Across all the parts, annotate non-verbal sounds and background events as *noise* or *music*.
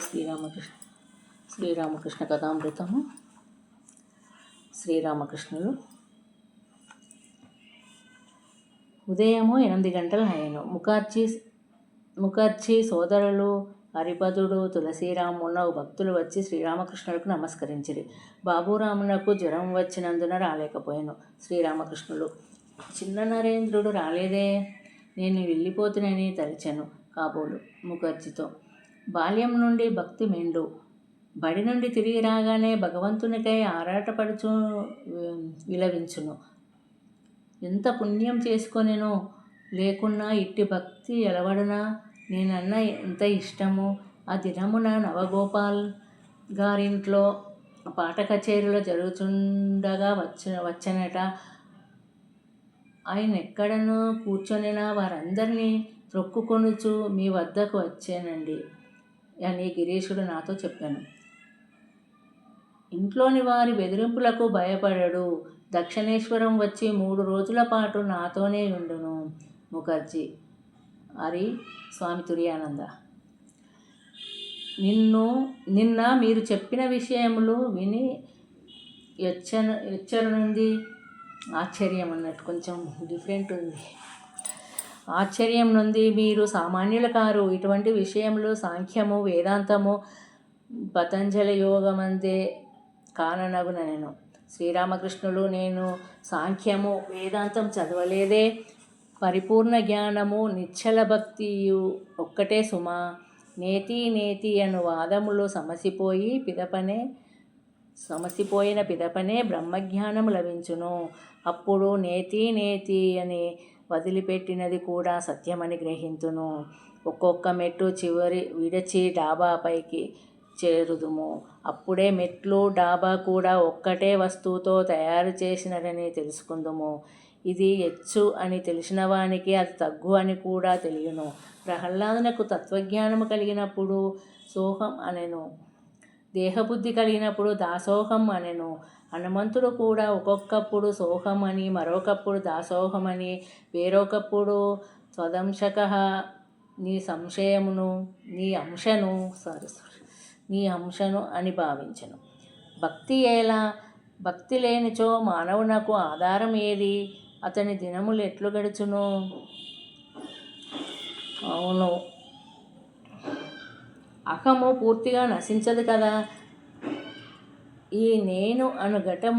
శ్రీరామకృష్ణ శ్రీరామకృష్ణ కథామృతము. శ్రీరామకృష్ణులు ఉదయము ఎనిమిది గంటలు అయ్యాను ముఖర్జీ ముఖర్జీ సోదరులు హరిపదుడు తులసీరామున్న భక్తులు వచ్చి శ్రీరామకృష్ణులకు నమస్కరించిరి. బాబురామునకు జ్వరం వచ్చినందున రాలేకపోయాను. శ్రీరామకృష్ణులు చిన్న నరేంద్రుడు రాలేదే. నేను వెళ్ళిపోతునని తలిచాను. కాబోలు ముఖర్జీతో బాల్యం నుండి భక్తి మెండు. బడి నుండి తిరిగి రాగానే భగవంతునికై ఆరాటపడుచు విలవించును. ఎంత పుణ్యం చేసుకొనెనో? లేకున్నా ఇట్టి భక్తి ఎలవడనా? నేనన్న ఎంత ఇష్టము? ఆ దినమున నవగోపాల్ గారింట్లో పాట కచేరీలో జరుగుతుండగా వచ్చ వచ్చనట. ఆయన ఎక్కడనో కూర్చొనినా వారందరినీ త్రొక్కుకొనుచు మీ వద్దకు వచ్చానండి. అని గిరీషుడు నాతో చెప్పాను. ఇంట్లోని వారి బెదిరింపులకు భయపడడు. దక్షిణేశ్వరం వచ్చి మూడు రోజుల పాటు నాతోనే ఉండును ముఖర్జీ హరి స్వామి తుర్యానంద. నిన్ను నిన్న మీరు చెప్పిన విషయములు విని ఎచ్చన నుండి ఆశ్చర్యం అన్నట్టు కొంచెం డిఫరెంట్ ఉంది. ఆశ్చర్యం నుండి మీరు సామాన్యుల కారు ఇటువంటి విషయంలో సాంఖ్యము వేదాంతము పతంజలి యోగమందే కాననగున నేను. శ్రీరామకృష్ణులు నేను సాంఖ్యము వేదాంతం చదవలేదే. పరిపూర్ణ జ్ఞానము నిశ్చల భక్తియు ఒక్కటే సుమా. నేతి నేతి అను వాదములు సమసిపోయి పిదపనే సమసిపోయిన పిదపనే బ్రహ్మజ్ఞానం లభించును. అప్పుడు నేతి నేతి అని వదిలిపెట్టినది కూడా సత్యమని గ్రహింతును. ఒక్కొక్క మెట్టు చివరి విడచి డాబాపైకి చేరుదుము. అప్పుడే మెట్లు డాబా కూడా ఒక్కటే వస్తువుతో తయారు చేసినదని తెలుసుకుందుము. ఇది ఎచ్చు అని తెలిసిన వానికి అది తగ్గు అని కూడా తెలియను. ప్రహ్లాదునకు తత్వజ్ఞానము కలిగినప్పుడు సోహం అనెను. దేహబుద్ధి కలిగినప్పుడు దాసోహం అనెను. హనుమంతుడు కూడా ఒక్కొక్కప్పుడు సోహమని మరొకప్పుడు దాసోహమని వేరొకప్పుడు స్వదంశక నీ సంశయమును నీ అంశను సారీ సారీ నీ అంశను అని భావించను. భక్తి ఎలా? భక్తి లేనిచో మానవునకు ఆధారం ఏది? అతని దినములు ఎట్లు గడుచును? అవును. అహము పూర్తిగా నశించదు కదా. ఈ నేను అను ఘటం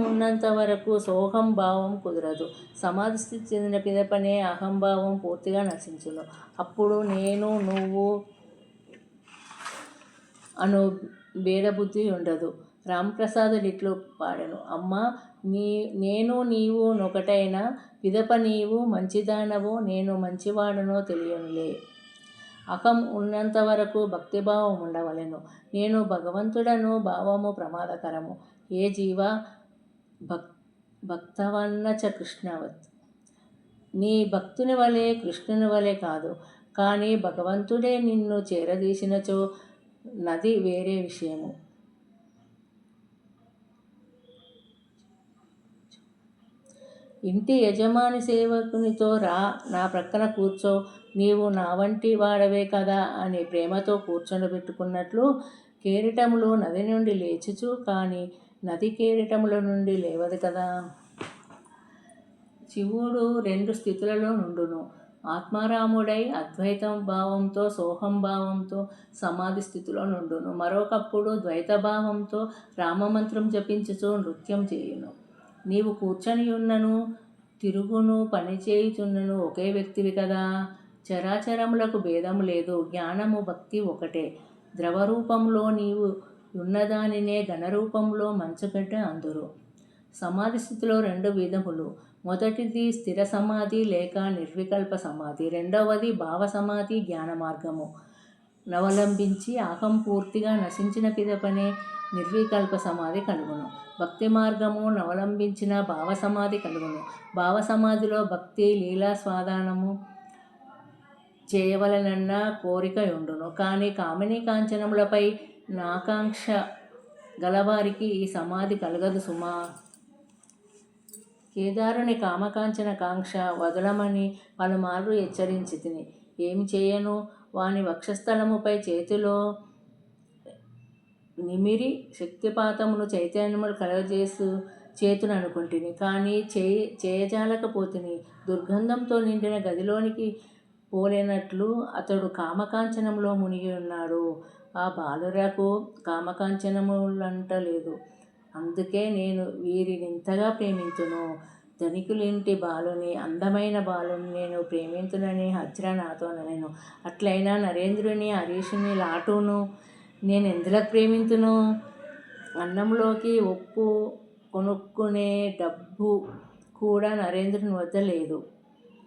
వరకు సోహం భావం కుదరదు. సమాధి స్థితి చెందిన పిదపనే అహంభావం పూర్తిగా నశించును. అప్పుడు నేను నువ్వు అను భేదబుద్ధి ఉండదు. రామప్రసాదుడు ఇట్లు పాడను. అమ్మ నీ నేను నీవు నొకటైన పిదప నీవు మంచిదానవో నేను మంచివాడనో తెలియనులే. అహం ఉన్నంత వరకు భక్తిభావం ఉండవలెను. నేను భగవంతుడను భావము ప్రమాదకరము. ఏ జీవ? భక్ భక్తవన్నచ కృష్ణవత్. నీ భక్తుని వలె కృష్ణుని వలె కాదు. కానీ భగవంతుడే నిన్ను చేరదీసినచో నది వేరే విషయము. ఇంటి యజమాని సేవకునితో రా నా ప్రక్కన కూర్చో నీవు నా వంటి వాడవే కదా అని ప్రేమతో కూర్చొనబెట్టుకున్నట్లు కేరిటములు నది నుండి లేచుచు కానీ నది కేరిటముల నుండి లేవదు కదా. శివుడు రెండు స్థితులలో నుండును. ఆత్మారాముడై అద్వైతం భావంతో సోహం భావంతో సమాధి స్థితిలో నుండును. మరొకప్పుడు ద్వైత భావంతో రామమంత్రం జపించుచు నృత్యం చేయును. నీవు కూర్చొని ఉన్నను తిరుగును పనిచేయుచున్నను ఒకే వ్యక్తివి కదా. చరాచరములకు భేదము లేదు జ్ఞానము భక్తి ఒకటే. ద్రవరూపంలో నీవు ఉన్నదానినే ఘనరూపంలో మంచుగడ్డ అందురు. సమాధి స్థితిలో రెండు విధములు మొదటిది స్థిర సమాధి లేక నిర్వికల్ప సమాధి. రెండవది భావ సమాధి జ్ఞాన మార్గము. నవలంబించి ఆకం పూర్తిగా నశించిన పిదపనే నిర్వికల్ప సమాధి కలుగును. భక్తి మార్గము నవలంబించిన భావ సమాధి కలుగును. భావ సమాధిలో భక్తి లీలా స్వాదానము చేయవలనన్న కోరిక ఉండును కానీ కామిని కాంచనములపై నాకాంక్ష గలవారికి ఈ సమాధి కలగదు సుమా. కేదారుని కామకాంచన కాంక్ష వదలమని పలుమార్లు హెచ్చరించి తిని ఏమి చేయను? వాని వక్షస్థలముపై చేతిలో నిమిరి శక్తిపాతమును చైతన్యములు కలగజేసు చేతును అనుకుంటుని. కానీ చేయ చేయజాలకపోతుని దుర్గంధంతో నిండిన గదిలోనికి పోలేనట్లు అతడు కామకాంచనంలో మునిగి ఉన్నాడు. ఆ బాలురకు కామకాంచనములంటలేదు అందుకే నేను వీరినింతగా ప్రేమించును ధనికులింటి బాలుని అందమైన బాలుని నేను ప్రేమించునని హజ్రా నాతో నేను అట్లయినా నరేంద్రుని హరీషుని లాటును నేను ఎందులకు ప్రేమించును అన్నంలోకి ఉప్పు కొనుక్కునే డబ్బు కూడా నరేంద్రుని వద్ద లేదు.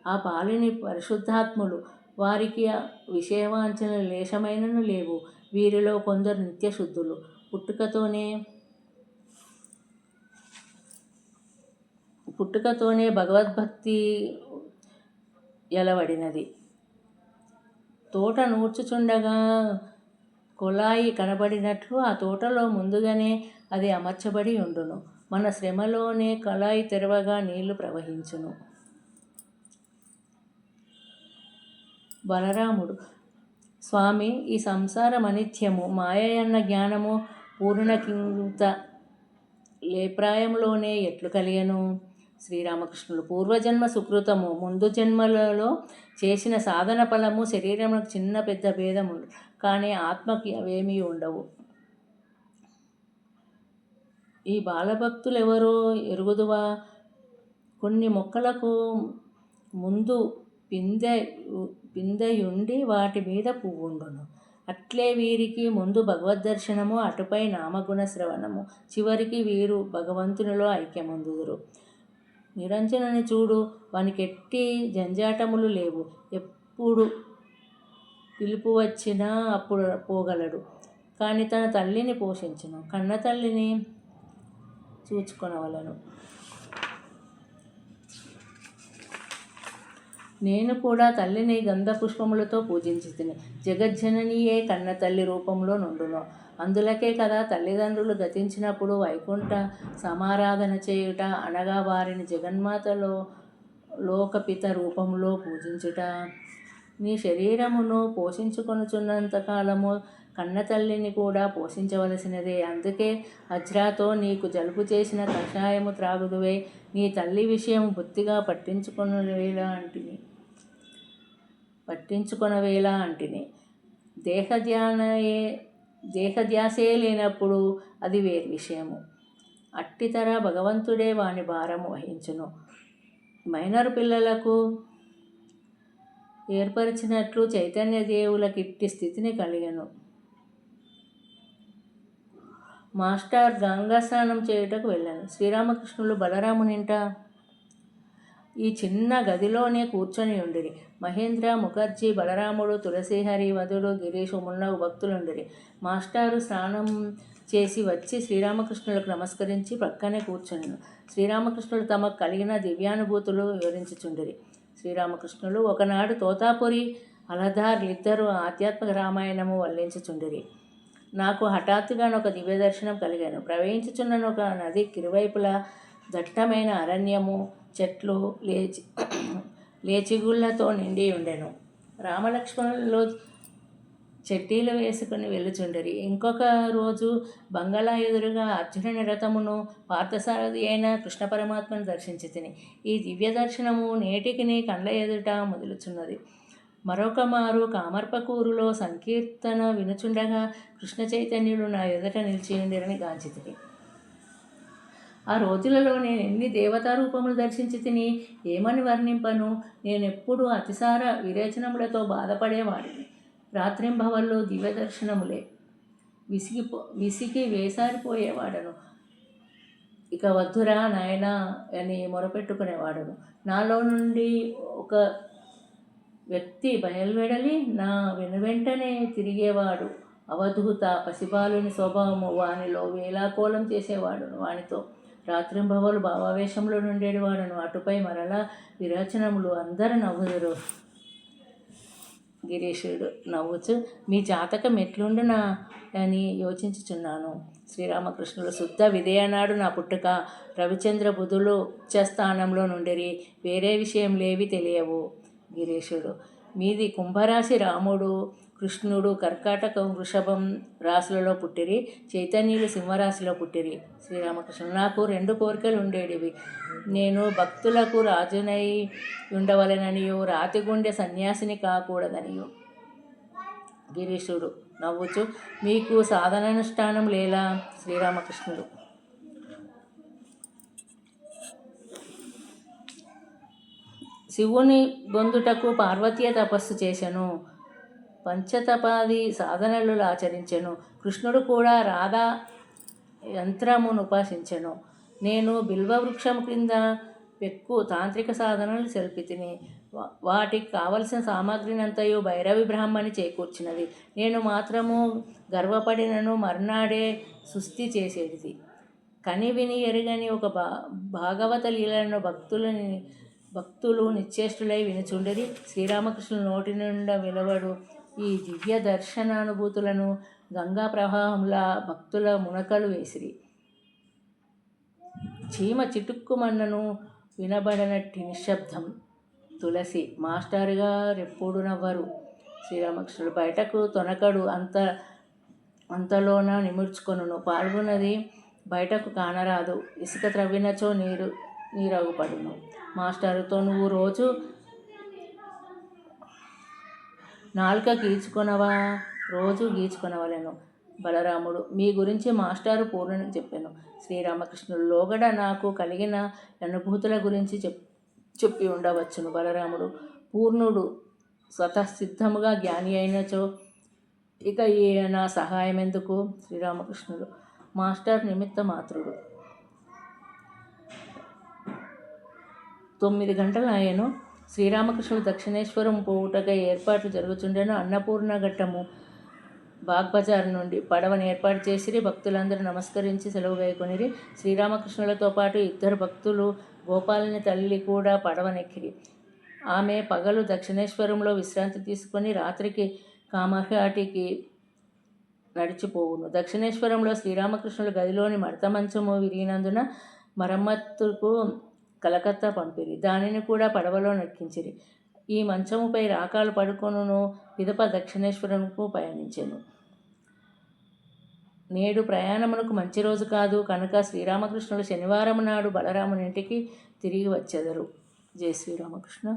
ఆ పాలిని పరిశుద్ధాత్ములు వారికి విషయవాంఛన లేశమైనను లేవు. వీరిలో కొందరు నిత్యశుద్ధులు. పుట్టుకతోనే పుట్టుకతోనే భగవద్భక్తి ఎలవడినది. తోట నూర్చుచుండగా కుళాయి కనబడినట్లు ఆ తోటలో ముందుగానే అది అమర్చబడి ఉండును. మన శ్రమలోనే కళాయి తెరవగా నీళ్ళు ప్రవహించును. బలరాముడు స్వామి ఈ సంసారం అనిత్యము మాయన్న జ్ఞానము పూర్ణకింత లేప్రాయంలోనే ఎట్లు కలిగను శ్రీరామకృష్ణుడు పూర్వజన్మ సుకృతము ముందు జన్మలలో చేసిన సాధన ఫలము శరీరము చిన్న పెద్ద భేదము కానీ ఆత్మకి అవేమీ ఉండవు. ఈ బాలభక్తులు ఎవరో ఎరుగుదువా? కొన్ని మొక్కలకు ముందు పిందె పిందెయుండి వాటి మీద పువ్వుండును. అట్లే వీరికి ముందు భగవద్ దర్శనము అటుపై నామగుణ శ్రవణము. చివరికి వీరు భగవంతునిలో ఐక్యమందుదురు. నిరంజనని చూడు వానికెట్టి జంజాటములు లేవు. ఎప్పుడు పిలుపు వచ్చినా అప్పుడు పోగలడు. కానీ తన తల్లిని పోషించను. కన్న తల్లిని చూచుకొనవలను. నేను కూడా తల్లిని గంధ పుష్పములతో పూజించి తిని జగజ్జననియే కన్న తల్లి రూపంలో నుండును. అందులకే కదా తల్లిదండ్రులు గతించినప్పుడు వైకుంఠ సమారాధన చేయుట అనగా వారిని జగన్మాతలో లోకపిత రూపంలో పూజించుట నీ శరీరమును పోషించుకొనుచున్నంత కాలము కన్నతల్లిని కూడా పోషించవలసినదే. అందుకే అజ్రాతో నీకు జలుబు చేసిన కషాయము త్రాగుదువే. నీ తల్లి విషయం బొత్తిగా పట్టించుకొనవేలా అంటిని. పట్టించుకొనవేలా అంటిని. దేహధ్యానయే దేహధ్యాసే లేనప్పుడు అది వేరు విషయము. అట్టితర భగవంతుడే వాని భారం వహించును. మైనర్ పిల్లలకు ఏర్పరిచినట్లు చైతన్య దేవులకిట్టి స్థితిని కలిగను. మాస్టర్ గంగా స్నానం చేయుటకు వెళ్ళాను. శ్రీరామకృష్ణులు బలరామునింట ఈ చిన్న గదిలోనే కూర్చొని ఉండిరి. మహేంద్ర ముఖర్జీ బలరాముడు తులసిహరి వధుడు గిరీష్ మున్నగు భక్తులుండిరి. మాస్టారు స్నానం చేసి వచ్చి శ్రీరామకృష్ణులకు నమస్కరించి ప్రక్కనే కూర్చొని శ్రీరామకృష్ణులు తమకు కలిగిన దివ్యానుభూతులు వివరించుచుండిరి. శ్రీరామకృష్ణులు ఒకనాడు తోతాపురి అలధార్లిద్దరూ ఆధ్యాత్మిక రామాయణము వల్లించుచుండిరి. నాకు హఠాత్తుగా ఒక దివ్య దర్శనం కలిగాను. ప్రవహించుచున్న ఒక నది కిరువైపులా దట్టమైన అరణ్యము చెట్లు లేచి *clears throat* లేచిగుళ్ళతో నిండి ఉండెను. రామలక్ష్మణులు చెట్టీలు వేసుకుని వెళ్ళుచుండరి. ఇంకొక రోజు బంగళా ఎదురుగా అర్జునుని రథమును పార్థసారథి అయిన కృష్ణ పరమాత్మను దర్శించి తిని ఈ దివ్య దర్శనము నేటికి నీ కండ్ల ఎదుట మొదలుచున్నది. మరొక మారు కామర్పకూరులో సంకీర్తన వినుచుండగా కృష్ణ చైతన్యుడు నా ఎదుట నిలిచి ఉండిరని గాంచితిని. ఆ రోజులలో నేను ఎన్ని దేవతా రూపములు దర్శించి తిని ఏమని వర్ణింపను? నేనెప్పుడు అతిసార విరేచనములతో బాధపడేవాడిని. రాత్రింభవల్లో దివ్య దర్శనములే విసిగిపో విసిగి వేసారిపోయేవాడను. ఇక వద్దురా నాయనా అని మొరపెట్టుకునేవాడను. నాలో నుండి ఒక వ్యక్తి బయలువెడలి నా వెనువెంటనే తిరిగేవాడు. అవధూత పసిబాలుని స్వభావము వానిలో వేలాకోలం చేసేవాడు వానితో రాత్రింభవలు భావావేశంలో నుండేవాడను అటుపై మరలా విరచనములు అందరు నవ్వుదురు గిరీషుడు నవ్వుచు మీ జాతకం ఎట్లుండునా అని యోచించుచున్నాను. శ్రీరామకృష్ణుడు శుద్ధ విధేయనాడు నా పుట్టుక. రవిచంద్ర బుధులు ఉచ్చస్థానంలో నుండిరి. వేరే విషయం లేవి తెలియవు. గిరీషుడు మీది కుంభరాశి రాముడు. కృష్ణుడు కర్కాటకం వృషభం రాశులలో పుట్టిరి చైతన్యులు సింహరాశిలో పుట్టిరి. శ్రీరామకృష్ణ నాకు రెండు కోరికలు ఉండేటివి. నేను భక్తులకు రాజునై ఉండవలెననియు రాతిగుండె సన్యాసిని కాకూడదనియు. గిరీశుడు నవ్వుచు మీకు సాధనానుష్ఠానం లేలా? శ్రీరామకృష్ణుడు. శివుని బొందుటకు పార్వతీయ తపస్సు చేశాను. పంచతపాది సాధనలు ఆచరించెను. కృష్ణుడు కూడా రాధా యంత్రమును ఉపాసించెను. నేను బిల్వవృక్షం క్రింద పెక్కు తాంత్రిక సాధనలు సెల్పితిని వాటికి కావలసిన సామాగ్రినంతయు భైరవి బ్రాహ్మణి చేకూర్చినది. నేను మాత్రము గర్వపడినను మర్నాడే సుస్థి చేసేది. కని విని ఎరుగని ఒక భా భాగవత లీలను భక్తులని భక్తులు నిశ్చేష్టులై వినుచుండరి శ్రీరామకృష్ణుల నోటి నుండి వెలువడు ఈ దివ్య దర్శనానుభూతులను గంగా ప్రవాహంలా భక్తుల మునకలు వేసిరి. చీమ చిటుక్కుమన్నను వినబడనట్టి నిశ్శబ్దం. తులసి మాస్టర్ గారు నవ్వరు. శ్రీరామకృష్ణుడు బయటకు తొనకడు. అంత అంతలోన నిముర్చుకొనును పాల్గొన్నది బయటకు కానరాదు. ఇసుక త్రవ్వినచో నీరు నీరగుపడును మాస్టరుతో నువ్వు రోజు నాలుక గీచుకొనవా? రోజు గీచుకొనవలెను. బలరాముడు మీ గురించి మాస్టారు పూర్ణని చెప్పాను. శ్రీరామకృష్ణుడు లోగడ నాకు కలిగిన అనుభూతుల గురించి చెప్ చెప్పి ఉండవచ్చును. బలరాముడు పూర్ణుడు స్వతసిద్ధముగా జ్ఞాని అయినచో ఇక నా సహాయం ఎందుకు శ్రీరామకృష్ణుడు మాస్టర్ నిమిత్త మాత్రుడు తొమ్మిది గంటలు ఆయను శ్రీరామకృష్ణుడు దక్షిణేశ్వరం పోవుటగా ఏర్పాట్లు జరుగుతుండెను అన్నపూర్ణ ఘట్టము బాగ్బజార్ నుండి పడవను ఏర్పాటు చేసిరి. భక్తులందరూ నమస్కరించి సెలవు వేయకొనిరి శ్రీరామకృష్ణులతో పాటు ఇద్దరు భక్తులు గోపాలని తల్లి కూడా పడవనెక్కిరి. ఆమె పగలు దక్షిణేశ్వరంలో విశ్రాంతి తీసుకొని రాత్రికి కామహాటికి నడిచిపోవును. దక్షిణేశ్వరంలో శ్రీరామకృష్ణుల గదిలోని మడత మంచము విరిగినందున మరమ్మత్తుకు కలకత్తా పంపిరి. దానిని కూడా పడవలో నెక్కించిరి. ఈ మంచముపై రాకాలు పడుకొనును పిదప దక్షిణేశ్వరంకు పయనించెను. నేడు ప్రయాణమునకు మంచి రోజు కాదు. కనుక శ్రీరామకృష్ణుడు శనివారం నాడు బలరామునింటికి తిరిగి వచ్చెదరు. జై శ్రీరామకృష్ణ.